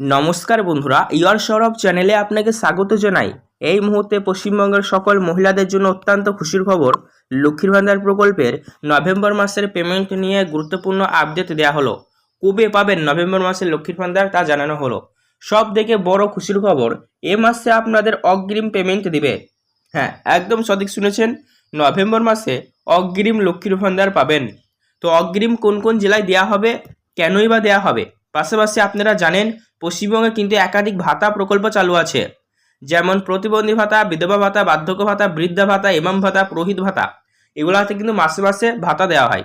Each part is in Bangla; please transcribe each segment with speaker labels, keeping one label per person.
Speaker 1: নমস্কার বন্ধুরা, ইয়ার সৌরভ চ্যানেলে আপনাকে স্বাগত জানাই। এই মুহূর্তে পশ্চিমবঙ্গের সকল মহিলাদের জন্য অত্যন্ত খুশির খবর, লক্ষ্মীর ভান্ডার প্রকল্পের নভেম্বর মাসের পেমেন্ট নিয়ে গুরুত্বপূর্ণ আপডেট দেওয়া হলো। কবে পাবেন নভেম্বর মাসের লক্ষ্মীর ভান্ডার তা জানানো হলো। সব থেকে বড় খুশির খবর, এ মাসে আপনাদের অগ্রিম পেমেন্ট দিবে। হ্যাঁ একদম সঠিক শুনেছেন, নভেম্বর মাসে অগ্রিম লক্ষ্মীর ভান্ডার পাবেন। তো অগ্রিম কোন কোন জেলায় দেওয়া হবে, কেনই বা দেওয়া হবে? পাশাপাশি আপনারা জানেন পশ্চিমবঙ্গে কিন্তু একাধিক ভাতা প্রকল্প চালু আছে। যেমন প্রতিবন্ধী ভাতা, বিধবা ভাতা, বার্ধক্য ভাতা, বৃদ্ধা ভাতা, ইমাম ভাতা, পুরোহিত ভাতা। এগুলাতে কিন্তু মাসে মাসে ভাতা দেওয়া হয়।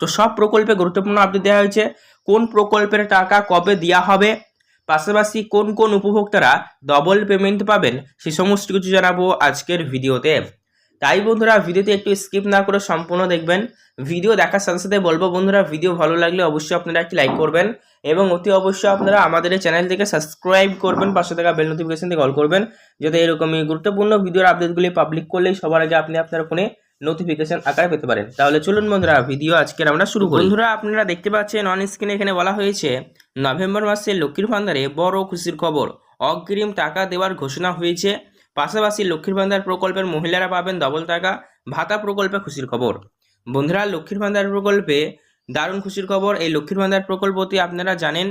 Speaker 1: তো সব প্রকল্পে গুরুত্বপূর্ণ আপডেট দেওয়া হয়েছে, কোন প্রকল্পের টাকা কবে দেওয়া হবে, পাশাপাশি কোন কোন উপভোক্তারা ডবল পেমেন্ট পাবেন, সে সমস্ত কিছু জানাব আজকের ভিডিওতে। তাই বন্ধুরা ভিডিওতে একটু স্কিপ না করে সম্পূর্ণ দেখবেন। ভিডিও দেখার সাথে সাথে বলব বন্ধুরা, ভিডিও ভালো লাগলে অবশ্যই আপনারা একটি লাইক করবেন এবং অতি অবশ্যই আপনারা আমাদের এই চ্যানেল থেকে সাবস্ক্রাইব করবেন, পাশে থাকা বেল নোটিফিকেশন থেকে অল করবেন, যাতে এরকমই গুরুত্বপূর্ণ ভিডিওর আপডেটগুলি পাবলিক করলেই সবার আগে আপনি আপনার ফোনে নোটিফিকেশন আকারে পেতে পারেন। তাহলে চলুন বন্ধুরা, ভিডিও আজকের আমরা শুরু করি। বন্ধুরা, আপনারা দেখতে পাচ্ছেন অন স্ক্রিনে এখানে বলা হয়েছে, নভেম্বর মাসে লক্ষ্মীর ভান্ডারে বড় খুশির খবর। অগ্রিম টাকা দেওয়ার ঘোষণা হয়েছে। পাশাপাশি লক্ষ্মীর ভান্ডার প্রকল্পের মহিলারা পাবেন ডবল টাকা, ভাতা প্রকল্পে খুশির খবর। বন্ধুরা, লক্ষ্মীর ভান্ডার প্রকল্পে দারুণ খুশির খবর। এই লক্ষ্মীর ভান্ডার প্রকল্পটি আপনারা জানেন,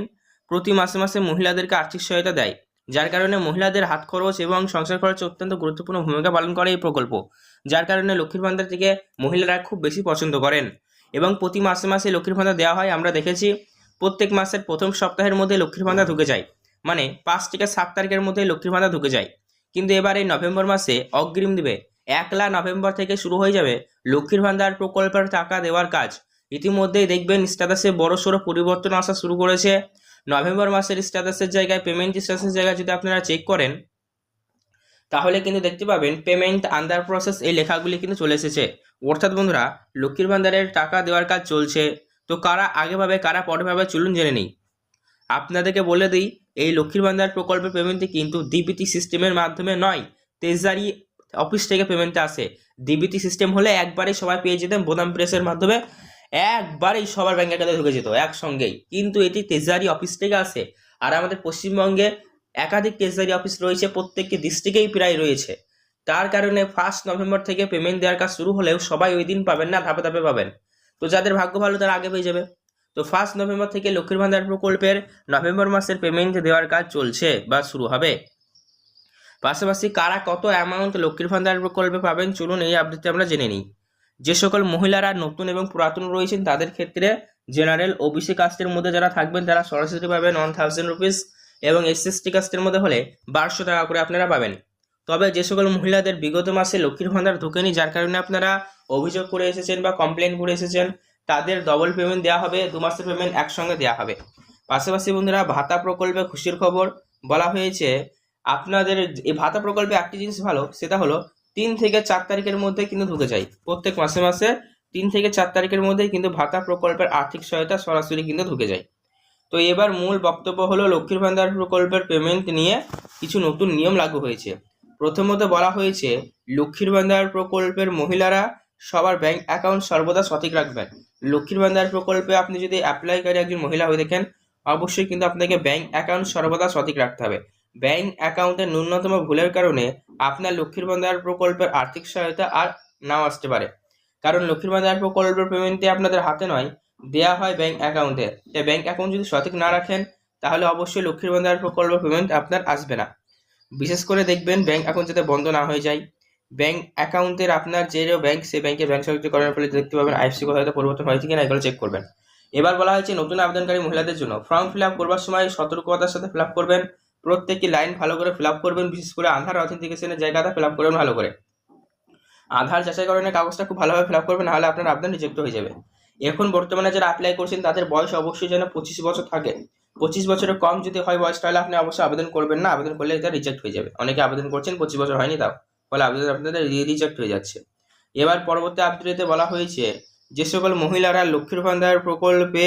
Speaker 1: প্রতি মাসে মাসে মহিলাদেরকে আর্থিক সহায়তা দেয়, যার কারণে মহিলাদের হাত খরচ এবং সংসার খরচে অত্যন্ত গুরুত্বপূর্ণ ভূমিকা পালন করে এই প্রকল্প, যার কারণে লক্ষ্মীর ভান্ডার থেকে মহিলারা খুব বেশি পছন্দ করেন। এবং প্রতি মাসে মাসে লক্ষ্মীর ভান্ডার দেওয়া হয়, আমরা দেখেছি প্রত্যেক মাসের প্রথম সপ্তাহের মধ্যে লক্ষ্মীর ভান্ডার ঢুকে যায়। মানে পাঁচ থেকে সাত তারিখের মধ্যে লক্ষ্মীর ভান্ডার ঢুকে যায়। কিন্তু এবার এই নভেম্বর মাসে অগ্রিম দিবে। একলা নভেম্বর থেকে শুরু হয়ে যাবে লক্ষ্মীর ভান্ডার প্রকল্পের টাকা দেওয়ার কাজ। ইতিমধ্যেই দেখবেন স্ট্যাটাসে বড় সড়ো পরিবর্তন আসা শুরু করেছে। নভেম্বর মাসের স্ট্যাটাসের জায়গায় পেমেন্ট স্ট্যাটাসের জায়গায় যদি আপনারা চেক করেন, তাহলে কিন্তু দেখতে পাবেন পেমেন্ট আন্ডার প্রসেস এই লেখাগুলি কিন্তু চলে এসেছে। অর্থাৎ বন্ধুরা, লক্ষ্মীর ভান্ডারের টাকা দেওয়ার কাজ চলছে। তো কারা আগেভাবে কারা পরে ভাবে, চলুন জেনে নেই। আপনাদেরকে বলে দিই, এই লক্ষ্মীর ভান্ডার প্রকল্পের পেমেন্টটি কিন্তু ডিবিটি সিস্টেমের মাধ্যমে নয় তেজারি অফিস থেকে পেমেন্টটা আসে। ডিবিটি সিস্টেম হলে একবারেই সবাই পেয়ে যেতেন বোদাম প্রেসের মাধ্যমে, একবারেই সবার ব্যাঙ্ক অ্যাকাউন্টে ঢুকে যেত একসঙ্গেই। কিন্তু এটি তেজারি অফিস থেকে আসে আর আমাদের পশ্চিমবঙ্গে একাধিক তেজারি অফিস রয়েছে, প্রত্যেকটি ডিস্ট্রিক্টেই প্রায় রয়েছে। তার কারণে ফার্স্ট নভেম্বর থেকে পেমেন্ট দেওয়ার কাজ শুরু হলেও সবাই ওই দিন পাবেন না, ধাপে ধাপে পাবেন। তো যাদের ভাগ্য ভালো তারা আগে পেয়ে যাবে। তো ফার্স্ট নভেম্বর থেকে লক্ষ্মীর ভান্ডার প্রকল্পের নভেম্বর মাসের পেমেন্ট দেওয়ার কাজ চলছে বা শুরু হবে। পাশাপাশি কারা কত অ্যামাউন্ট লক্ষ্মীর ভান্ডার প্রকল্পে পাবেন চলুন এই আপডেটে আমরা জেনে নিই। যে সকল মহিলারা নতুন এবং পুরাতন রয়েছেন তাদের ক্ষেত্রে জেনারেল ওবিসি কাস্টের মধ্যে যারা থাকবেন তারা সরাসরি পাবেন ওয়ান থাউজেন্ড রুপিস এবং এসএসটি কাস্টের মধ্যে হলে বারোশো টাকা করে আপনারা পাবেন। তবে যে সকল মহিলাদের বিগত মাসে লক্ষ্মীর ভান্ডার ঢোকেনি, যার কারণে আপনারা অভিযোগ করে এসেছেন বা কমপ্লেন করে এসেছেন তাদের ডবল পেমেন্ট দেওয়া হবে, দু মাসের পেমেন্ট একসঙ্গে দেওয়া হবে। পাশাপাশি বন্ধুরা, ভাতা প্রকল্পে খুশির খবর বলা হয়েছে, আপনাদের এই ভাতা প্রকল্পে একটি জিনিস ভালো, সেটা হলো তিন থেকে চার তারিখের মধ্যে কিন্তু ঢুকে যায়। প্রত্যেক মাসে মাসে তিন থেকে চার তারিখের মধ্যে কিন্তু ভাতা প্রকল্পের আর্থিক সহায়তা সরাসরি কিন্তু ঢুকে যায়। তো এবার মূল বক্তব্য হলো লক্ষ্মীর ভান্ডার প্রকল্পের পেমেন্ট নিয়ে কিছু নতুন নিয়ম লাগু হয়েছে। প্রথমত বলা হয়েছে, লক্ষ্মীর ভান্ডার প্রকল্পের মহিলারা সবার ব্যাংক অ্যাকাউন্ট সর্বদা সঠিক রাখবেন। লক্ষ্মীর ভান্ডার প্রকল্পে আপনি যদি অ্যাপ্লাইকারী একজন মহিলা হয়ে দেখেন অবশ্যই কিন্তু আপনাকে ব্যাংক অ্যাকাউন্ট সর্বদা সঠিক রাখতে হবে। ব্যাংক অ্যাকাউন্টে ন্যূনতম ভুলের কারণে আপনার লক্ষ্মীর ভান্ডার প্রকল্পের আর্থিক সহায়তা আর নাও আসতে পারে। কারণ লক্ষ্মীর ভান্ডার প্রকল্পের পেমেন্টটি আপনাদের হাতে নয় দেওয়া হয় ব্যাংক অ্যাকাউন্টে তাই ব্যাংক অ্যাকাউন্ট যদি সঠিক না রাখেন, তাহলে অবশ্যই লক্ষ্মীর ভান্ডার প্রকল্প পেমেন্ট আপনার আসবে না। বিশেষ করে দেখবেন ব্যাংক অ্যাকাউন্ট যাতে বন্ধ না হয়ে যায়। ব্যাংক অ্যাকাউন্টের আপনার যে ব্যাংক, সেই ব্যাংকে ব্যাংক সংযুক্ত করার ফলে দেখতে পাবেন আইএফসি কোথাও পরিবর্তন হয়েছে কিনা, এগুলো চেক করবেন। এবার বলা হয়েছে নতুন আবেদনকারী মহিলাদের জন্য ফর্ম ফিল আপ করবার সময় সতর্কতার সাথে ফিল আপ করবেন, প্রত্যেকটি লাইন ভালো করে ফিল আপ করবেন, বিশেষ করে আধার অথেন্টিকেশনের জায়গাটা ফিল আপ করবেন ভালো করে। আধার যাচাইকরণের কাগজটা খুব ভালোভাবে ফিল আপ করবেন, নাহলে আপনার আবেদন রিজেক্ট হয়ে যাবে। এখন বর্তমানে যারা অ্যাপ্লাই করছেন, তাদের বয়স অবশ্যই যেন পঁচিশ বছর থাকে। পঁচিশ বছরের কম যদি হয় বয়স, তাহলে আপনি অবশ্যই আবেদন করবেন না, আবেদন করলে এটা রিজেক্ট হয়ে যাবে। অনেকে আবেদন করছেন, পঁচিশ বছর হয়নি তাও। ফলে আবেদন আপনাদের রিজেক্ট হয়ে যাচ্ছে। এবার পরবর্তী আপডেটে বলা হয়েছে যে সকল মহিলারা লক্ষ্মীর ভান্ডার প্রকল্পে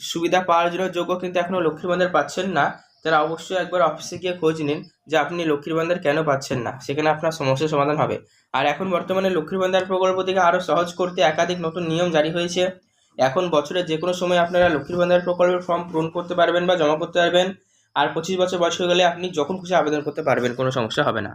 Speaker 1: সুবিধা পাওয়ার জন্য যোগ্য কিন্তু এখনও লক্ষ্মীর ভান্ডার পাচ্ছেন না। তারা অবশ্যই একবার অফিসে গিয়ে খোঁজ নিন যে আপনি লক্ষ্মীর ভান্ডার কেন পাচ্ছেন না, সেখানে আপনার সমস্যার সমাধান হবে। আর এখন বর্তমানে লক্ষ্মীর ভান্ডার প্রকল্প থেকে আরও সহজ করতে একাধিক নতুন নিয়ম জারি হয়েছে। এখন বছরে যে কোনো সময় আপনারা লক্ষ্মীর ভান্ডার প্রকল্পের ফর্ম পূরণ করতে পারবেন বা জমা করতে পারবেন। আর পঁচিশ বছর বয়স হয়ে গেলে আপনি যখন খুশি আবেদন করতে পারবেন, কোনো সমস্যা হবে না।